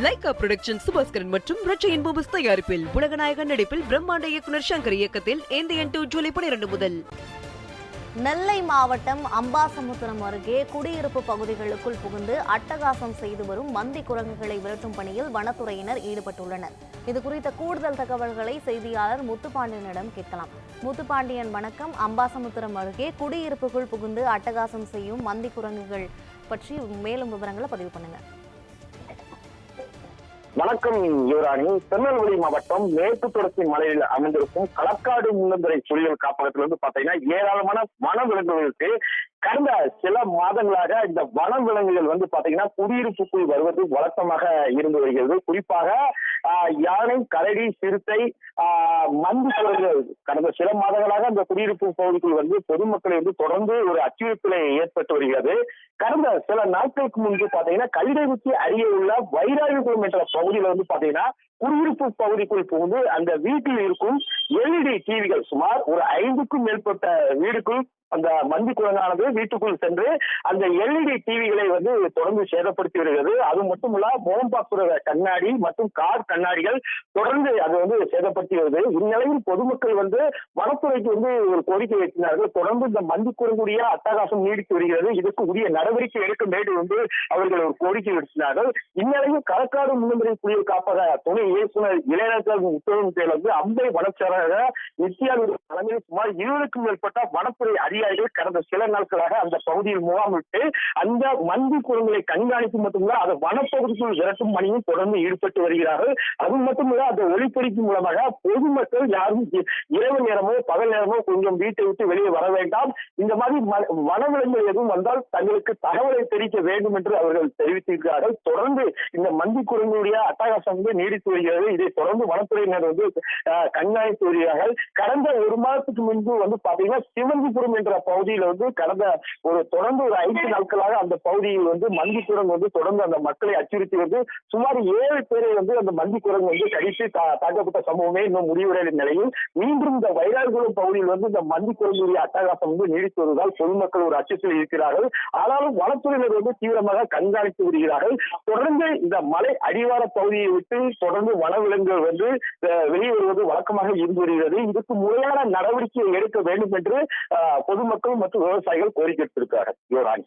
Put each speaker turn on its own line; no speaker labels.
Lyca production Subaskaran மற்றும் ரச்சையின் பூபஸ் தயாரிப்பில் உலகநாயகன் நடிப்பில் பிரம்மாண்ட இயக்குனர் சங்கர் இயக்கத்தில் இந்தியன் டூ ஜூலை பனிரெண்டு முதல்.
நெல்லை மாவட்டம் அம்பாசமுத்திரம் அருகே குடியிருப்பு பகுதிகளுக்குள் புகுந்து அட்டகாசம் செய்து வரும் மந்தி குரங்குகளை விரட்டும் பணியில் வனத்துறையினர் ஈடுபட்டுள்ளனர். இது குறித்த கூடுதல் தகவல்களை செய்தியாளர் முத்துப்பாண்டியனிடம் கேட்கலாம். முத்துப்பாண்டியன் வணக்கம். அம்பாசமுத்திரம் அருகே குடியிருப்புக்குள் புகுந்து அட்டகாசம் செய்யும் மந்தி குரங்குகள் பற்றி மேலும் விவரங்களை பதிவு பண்ணுங்கள்
வணக்கம் யுவராணி. திருநெல்வேலி மாவட்டம் மேற்கு தொடர்ச்சி மலையில் அமைந்திருக்கும் களக்காடு முன்னந்துறை சுழியல் காப்பகத்தில் வந்து பாத்தீங்கன்னா ஏராளமான வனவிலங்குகளுக்கு கடந்த சில மாதங்களாக இந்த வனவிலங்குகள் வந்து பாத்தீங்கன்னா குடியிருப்புக்குள் வருவது வழக்கமாக இருந்து வருகிறது. குறிப்பாக யானை கரடி சிறுத்தை ஆஹ், மந்து குரங்குகள் கடந்த சில மாதங்களாக அந்த குடியிருப்பு பகுதிக்குள் வந்து பொதுமக்களை வந்து தொடர்ந்து ஒரு அச்சுறுத்தலை ஏற்பட்டு வருகிறது. கடந்த சில நாட்களுக்கு முன்பு பாத்தீங்கன்னா கல்விக்கு அருகே உள்ள வைராகிபுரம் என்ற பகுதியில வந்து பாத்தீங்கன்னா குடியிருப்பு பகுதிக்குள் புகுந்து அந்த வீட்டில் இருக்கும் எல்இடி டிவிகள் சுமார் ஒரு ஐந்துக்கும் மேற்பட்ட வீடுக்குள் அந்த மந்தி குரங்கானது வீட்டுக்குள் சென்று அந்த எல்இடி டிவிகளை வந்து தொடர்ந்து சேதப்படுத்தி வருகிறது. அது மட்டுமல்ல மோம்பாக்குற கண்ணாடி மற்றும் கார் கண்ணாடிகள் தொடர்ந்து அது வந்து சேதப்படுத்தி வருது. இந்நிலையில் பொதுமக்கள் வந்து வனத்துறைக்கு வந்து ஒரு கோரிக்கை வைக்கிறார்கள் தொடர்ந்து இந்த மந்தி குரங்குடைய அட்டகாசம் நீடித்து வருகிறது. இதுக்கு உரிய நடவடிக்கை எடுக்க வேண்டும் என்று அவர்கள் ஒரு கோரிக்கை விடுத்தினார்கள் இந்நிலையில் களக்காடு முன்னுரிமை புலிகள் காப்பக துணை இயக்குநர் இளைஞர்கள் உத்தரவின் பேர் வந்து அம்பை வனச்சரக நித்யாவுடைய தலைமையில் சுமார் இருபதுக்கும் மேற்பட்ட வனத்துறை அதிகாரிகள் கடந்த சில நாட்களாக அந்த பகுதியில் முகாமிட்டு அந்த மந்தி குரங்களை கண்காணிப்பு மட்டுமல்ல அதை வனப்பகுதிக்குள் விரட்டும் பணியும் தொடர்ந்து ஈடுபட்டு வருகிறார்கள். அது மட்டுமல்ல அந்த ஒளிப்பெருக்கி மூலமாக பொதுமக்கள் யாரும் இரவு நேரமோ பகல் நேரமோ கொஞ்சம் வீட்டை விட்டு வெளியே வர வேண்டாம். இந்த மாதிரி வனவிலங்குகள் எதுவும் வந்தால் தங்களுக்கு தகவலை தெரிவிக்க வேண்டும் என்று அவர்கள் தெரிவித்திருக்கிறார்கள். தொடர்ந்து இந்த மந்தி குரங்களுடைய அட்டகாசம் வந்து நீடித்து வருகிறது. இதை தொடர்ந்து வனத்துறையினர் வந்து கண்காணித்து கூறினார்கள் கடந்த ஒரு மாதத்துக்கு முன்பு வந்து பாத்தீங்கன்னா சிவந்திபுரம் என்ற பகுதியில் வந்து கடந்த ஒரு தொடர்ந்து ஒரு ஐந்து நாட்களாக அந்த பகுதியில் வந்து மந்தி குரங்கு வந்து தொடர்ந்து அந்த மக்களை அச்சுறுத்தி வந்து சுமார் ஏழு பேரை வந்து அந்த மந்தி குரங்கு வந்து கடித்து தாக்கப்பட்ட சம்பவமே இன்னும் முடிவடைந்த நிலையில். மீண்டும் இந்த வைராகுளம் பகுதியில் வந்து இந்த மந்தி குரங்குடைய அட்டகாசம் வந்து நீடித்து வருவதால் பொதுமக்கள் ஒரு அச்சத்தில் இருக்கிறார்கள். ஆனாலும் வனத்துறையினர் வந்து தீவிரமாக கண்காணித்து வருகிறார்கள். தொடர்ந்து இந்த மலை அடிவார பகுதியை விட்டு தொடர்ந்து வனவிலங்குகள் வந்து வெளியே வருவது வழக்கமாக இருந்து வருகிறது இதுக்கு முறையான நடவடிக்கை எடுக்க வேண்டும் என்று பொதுமக்கள் மற்றும் விவசாயிகள் கோரிக்கை விடுத்திருக்கிறார்கள். யுவராணி.